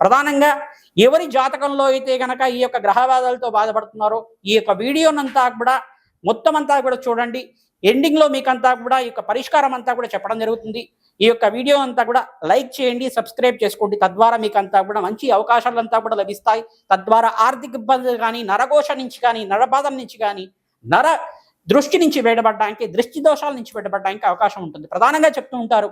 ప్రధానంగా ఎవరి జాతకంలో అయితే గనక ఈ యొక్క గ్రహవాదాలతో బాధపడుతున్నారో ఈ యొక్క వీడియోనంతా కూడా మొత్తం అంతా కూడా చూడండి. ఎండింగ్లో మీకంతా కూడా ఈ యొక్క పరిష్కారం అంతా కూడా చెప్పడం జరుగుతుంది. ఈ యొక్క వీడియో అంతా కూడా లైక్ చేయండి సబ్స్క్రైబ్ చేసుకోండి. తద్వారా మీకు అంతా కూడా మంచి అవకాశాలు అంతా కూడా లభిస్తాయి. తద్వారా ఆర్థిక ఇబ్బందులు కానీ నరఘోష నుంచి కానీ నరబాధల నుంచి కానీ నర దృష్టి నుంచి బయటపడడానికి దృష్టి దోషాల నుంచి బయటపడడానికి అవకాశం ఉంటుంది. ప్రధానంగా చెప్తూ ఉంటారు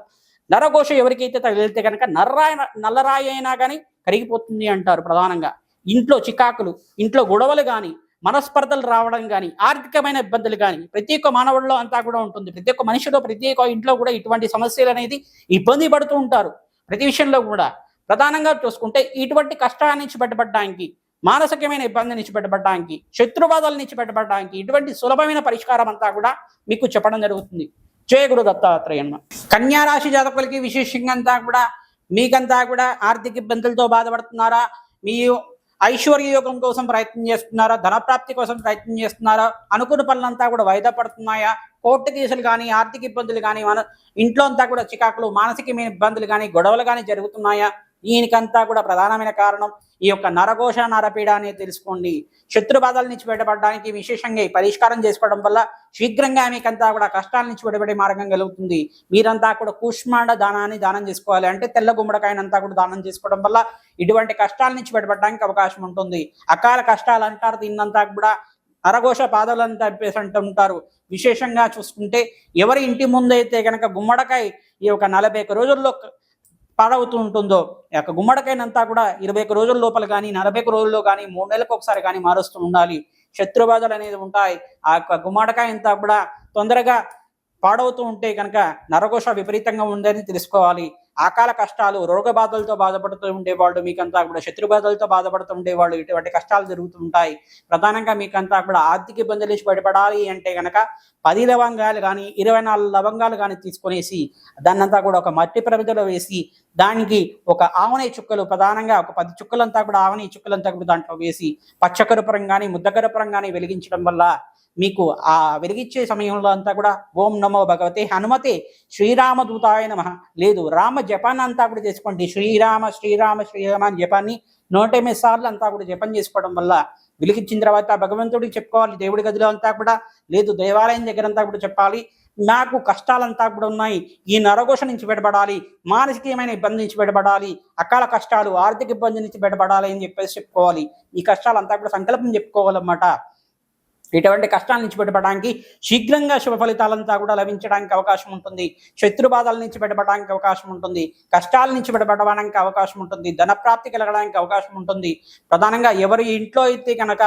నరఘోష ఎవరికైతే తగిలితే కనుక నర్రాయ నల్లరాయి అయినా కానీ కరిగిపోతుంది అంటారు ప్రధానంగా. ఇంట్లో చికాకులు ఇంట్లో గొడవలు కానీ మనస్పర్ధలు రావడం కానీ ఆర్థికమైన ఇబ్బందులు కానీ ప్రతి ఒక్క మానవుల్లో అంతా కూడా ఉంటుంది. ప్రతి ఒక్క మనిషిలో ప్రతి ఒక్క ఇంట్లో కూడా ఇటువంటి సమస్యలు అనేది ఇబ్బంది పడుతూ ఉంటారు. ప్రతి విషయంలో కూడా. ప్రధానంగా చూసుకుంటే ఇటువంటి కష్టాల నుంచి బయటపడడానికి మానసికమైన ఇబ్బంది నుంచి బయటపడడానికి శత్రుబాధల నుంచి బయటపడడానికి ఇటువంటి సులభమైన పరిష్కారం అంతా కూడా మీకు చెప్పడం జరుగుతుంది. జయ గురు దత్తాత్రేయన్మ కన్యా రాశి జాతకులకి విశేషంగా అంతా కూడా మీకంతా కూడా ఆర్థిక ఇబ్బందులతో బాధపడుతున్నారా? మీ ఐశ్వర్య యోగం కోసం ప్రయత్నం చేస్తున్నారా? ధనప్రాప్తి కోసం ప్రయత్నం చేస్తున్నారా? అనుకున్న పనులంతా కూడా వాయిదా పడుతున్నాయా? కోర్టు కేసులు కానీ ఆర్థిక ఇబ్బందులు కానీ మన ఇంట్లో అంతా కూడా చికాకులు మానసికమైన ఇబ్బందులు కానీ గొడవలు కానీ జరుగుతున్నాయా? దీనికంతా కూడా ప్రధానమైన కారణం ఈ యొక్క నరఘోష నరపీడ అనేది తెలుసుకోండి. శత్రు బాధల నుంచి బయటపడడానికి విశేషంగా ఈ పరిష్కారం చేసుకోవడం వల్ల శీఘ్రంగా మీకంతా కూడా కష్టాల నుంచి విడబడే మార్గం కలుగుతుంది. మీరంతా కూడా కుష్మాండ దానాన్ని దానం చేసుకోవాలి. అంటే తెల్ల గుమ్మడికాయనంతా కూడా దానం చేసుకోవడం వల్ల ఇటువంటి కష్టాల నుంచి బయటపడడానికి అవకాశం ఉంటుంది. అకాల కష్టాలు అంటారు దీన్నంతా కూడా నరఘోష బాధలు తప్పేసి అంటుంటారు విశేషంగా చూసుకుంటే ఎవరి ఇంటి ముందు అయితే కనుక గుమ్మడికాయ ఈ యొక్క నలభై రోజుల్లో పాడవుతూ ఉంటుందో యొక్క గుమ్మడికాయనంతా కూడా ఇరవై ఒక రోజుల లోపల కానీ నలభై ఒక రోజుల్లో కానీ మూడు నెలలకు ఒకసారి కానీ మారుస్తూ ఉండాలి. శత్రుబాధలు అనేది ఉంటాయి. ఆ యొక్క గుమ్మడికాయ అంతా కూడా తొందరగా పాడవుతూ ఉంటే కనుక నరకోశ విపరీతంగా ఉందని తెలుసుకోవాలి. అకాల కష్టాలు రోగ బాధలతో బాధపడుతూ ఉండేవాళ్ళు మీకంతా కూడా శత్రు బాధలతో బాధపడుతూ ఉండేవాళ్ళు ఇటువంటి కష్టాలు జరుగుతుంటాయి ప్రధానంగా మీకంతా కూడా ఆర్థిక ఇబ్బందులు నుంచి బయటపడాలి అంటే గనక పది లవంగాలు కానీ ఇరవై నాలుగు లవంగాలు కానీ తీసుకునేసి దాన్నంతా కూడా ఒక మట్టి ప్రమిదలో వేసి దానికి ఒక ఆవని చుక్కలు ప్రధానంగా ఒక పది చుక్కలంతా కూడా ఆవని చుక్కలంతా కూడా దాంట్లో వేసి పచ్చకరుపురం కానీ ముద్దకరుపురం కానీ వెలిగించడం వల్ల మీకు ఆ వెలిగించే సమయంలో అంతా కూడా ఓం నమో భగవతే హనుమతే శ్రీరామదూతాయ నమ. లేదు రామ జపాన్ని అంతా కూడా చేసుకోండి. శ్రీరామ శ్రీరామ శ్రీరామ అని జపాన్ని నూట ఎనిమిది సార్లు అంతా కూడా జపం చేసుకోవడం వల్ల వెలిగించిన తర్వాత భగవంతుడికి చెప్పుకోవాలి దేవుడి గదిలో అంతా కూడా లేదు దేవాలయం దగ్గర అంతా కూడా చెప్పాలి. నాకు కష్టాలంతా కూడా ఉన్నాయి. ఈ నరఘోష నుంచి బయటపడాలి మానసికమైన ఇబ్బంది నుంచి బయటపడాలి అకాల కష్టాలు ఆర్థిక ఇబ్బంది నుంచి బయటపడాలి అని చెప్పేసి చెప్పుకోవాలి. ఈ కష్టాలంతా కూడా సంకల్పం చెప్పుకోవాలన్నమాట. ఇటువంటి కష్టాల నుంచి బయటపడడానికి శీఘ్రంగా శుభ ఫలితాలంతా కూడా లభించడానికి అవకాశం ఉంటుంది. శత్రు బాధల నుంచి బయటపడడానికి అవకాశం ఉంటుంది. కష్టాల నుంచి బయటపడడానికి అవకాశం ఉంటుంది. ధనప్రాప్తి కలగడానికి అవకాశం ఉంటుంది. ప్రధానంగా ఎవరి ఇంట్లో అయితే కనుక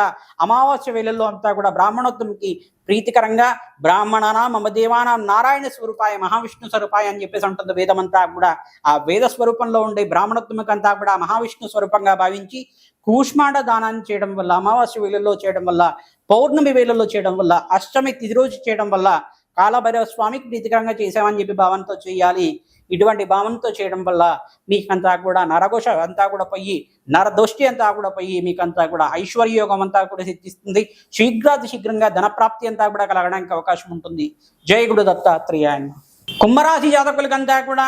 అమావాస్య వేళల్లో అంతా కూడా బ్రాహ్మణోత్తమికి ప్రీతికరంగా బ్రాహ్మణనా మమ దేవానాం నారాయణ స్వరూపాయ మహావిష్ణు స్వరూపాయ అని చెప్పేసి ఉంటుంది వేదమంతా కూడా. ఆ వేద స్వరూపంలో ఉండే బ్రాహ్మణోత్తమికంతా కూడా మహావిష్ణు స్వరూపంగా భావించి కూష్మాండ దానాన్ని చేయడం వల్ల అమావాస్య వేళల్లో చేయడం వల్ల పౌర్ణమి వేళల్లో చేయడం వల్ల అష్టమి తిది రోజు చేయడం వల్ల కాలభైరవ స్వామికి ప్రీతికరంగా చేసామని చెప్పి భావనతో చేయాలి. ఇటువంటి భావనతో చేయడం వల్ల మీకంతా కూడా నరఘోష అంతా కూడా పోయి నరదోష్టి అంతా కూడా పోయి మీకంతా కూడా ఐశ్వర్యోగం అంతా కూడా సిద్ధిస్తుంది. శీఘ్రాతి శీఘ్రంగా ధనప్రాప్తి అంతా కూడా కలగడానికి అవకాశం ఉంటుంది. జయ గురు దత్తాత్రేయాయన. కుంభరాశి జాతకులకంతా కూడా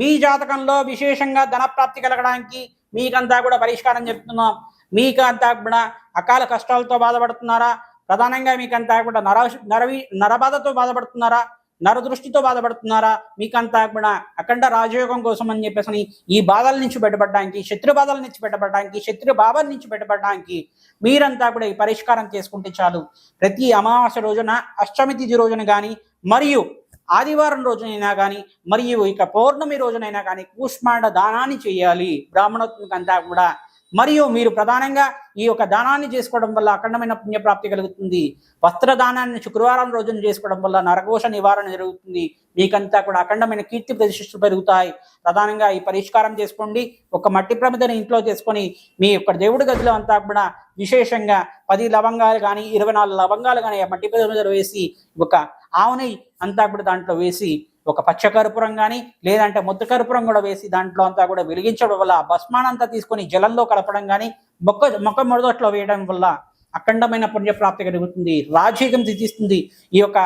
మీ జాతకంలో విశేషంగా ధనప్రాప్తి కలగడానికి మీకంతా కూడా పరిష్కారం చెప్తున్నాం. మీకంతా కూడా అకాల కష్టాలతో బాధపడుతున్నారా? ప్రధానంగా మీకంతా కూడా నర నరవి నరబాధతో బాధపడుతున్నారా? నరదృష్టితో బాధపడుతున్నారా? మీకంతా కూడా అఖండ రాజయోగం కోసం అని చెప్పేసి ఈ బాధల నుంచి బయటపడడానికి శత్రు బాధల నుంచి బయటపడడానికి శత్రు బాధల నుంచి బయటపడడానికి మీరంతా కూడా ఈ పరిష్కారం చేసుకుంటే చాలు. ప్రతి అమావాస్య రోజున అష్టమి తిథి రోజున కానీ మరియు ఆదివారం రోజునైనా కానీ మరియు ఇక పౌర్ణమి రోజునైనా కానీ కూష్మాండ దానాన్ని చేయాలి. బ్రాహ్మణోత్మకంతా కూడా మరియు మీరు ప్రధానంగా ఈ యొక్క దానాన్ని చేసుకోవడం వల్ల అఖండమైన పుణ్యప్రాప్తి కలుగుతుంది. వస్త్రదానాన్ని శుక్రవారం రోజున చేసుకోవడం వల్ల నరఘోష నివారణ జరుగుతుంది. మీకంతా కూడా అఖండమైన కీర్తి ప్రతిష్టలు పెరుగుతాయి. ప్రధానంగా ఈ పరిష్కారం చేసుకోండి. ఒక మట్టి ప్రమిదని ఇంట్లో చేసుకొని మీ యొక్క దేవుడి గదిలో అంతా కూడా విశేషంగా పది లవంగాలు కానీ ఇరవై నాలుగు లవంగాలు కానీ ఆ మట్టి ప్రమిదలు వేసి ఒక ఆవుని అంతా కూడా దాంట్లో వేసి ఒక పచ్చ కర్పూరం కానీ లేదంటే ముద్ద కర్పూరం కూడా వేసి దాంట్లో అంతా కూడా వెలిగించడం వల్ల ఆ భస్మానంతా తీసుకొని జలంలో కలపడం కానీ మొక్క మొక్క మొదట్లో వేయడం వల్ల అఖండమైన పుణ్యప్రాప్తి కలుగుతుంది రాజీకం సిద్ధిస్తుంది. ఈ యొక్క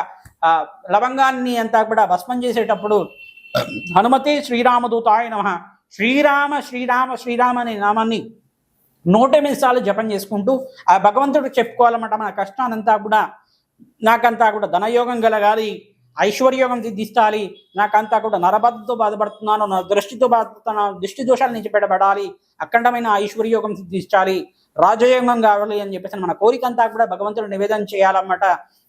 లవంగాన్ని అంతా కూడా భస్మం చేసేటప్పుడు హనుమతి శ్రీరామదూతాయ నమ. శ్రీరామ శ్రీరామ శ్రీరామ అనే నామాన్ని నూట ఎనిమిది సార్లు జపం చేసుకుంటూ ఆ భగవంతుడు చెప్పుకోవాలన్నమాట మన కష్టానంతా కూడా నాకంతా కూడా ధనయోగం కలగాలి ఐశ్వర్యోగం సిద్ధిస్తాలి. నాకంతా కూడా నరబద్ధతో బాధపడుతున్నాను నా దృష్టితో బాధపడుతున్నాను దృష్టి దోషాల నుంచి బయటపడాలి. అఖండమైన ఐశ్వర్యోగం సిద్ధించాలి. రాజయోగం కావాలి అని చెప్పేసి మన కోరిక అంతా కూడా భగవంతుడు నివేదన చేయాలన్నమాట.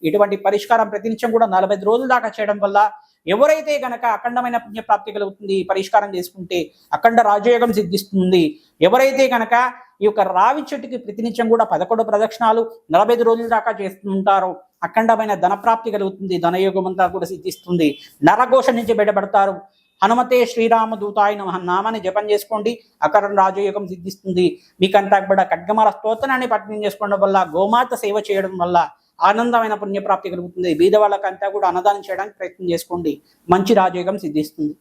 ఇటువంటి పరిష్కారం ప్రతినిత్యం కూడా నలభై రోజుల దాకా చేయడం వల్ల ఎవరైతే గనక అఖండమైన పుణ్యప్రాప్తి కలుగుతుంది పరిష్కారం చేసుకుంటే అఖండ రాజయోగం సిద్ధిస్తుంది. ఎవరైతే గనక ఈ యొక్క రావి చెట్టుకి ప్రతినిత్యం కూడా పదకొండు ప్రదక్షిణాలు నలభై రోజుల దాకా చేస్తుంటారు అఖండమైన ధనప్రాప్తి కలుగుతుంది. ధనయోగం అంతా కూడా సిద్ధిస్తుంది. నరఘోష నుంచి బయటపడతారు. హనుమతే శ్రీరామ దూతాయ నమ నామాన్ని జపం చేసుకోండి. అకరం రాజయోగం సిద్ధిస్తుంది. మీకంతా కూడా ఖడ్గమల స్తోత్రాన్ని పఠనం చేసుకోవడం వల్ల గోమాత సేవ చేయడం వల్ల ఆనందమైన పుణ్యప్రాప్తి కలుగుతుంది. బీద వాళ్ళకంతా కూడా అన్నదానం చేయడానికి ప్రయత్నం చేసుకోండి. మంచి రాజయోగం సిద్ధిస్తుంది.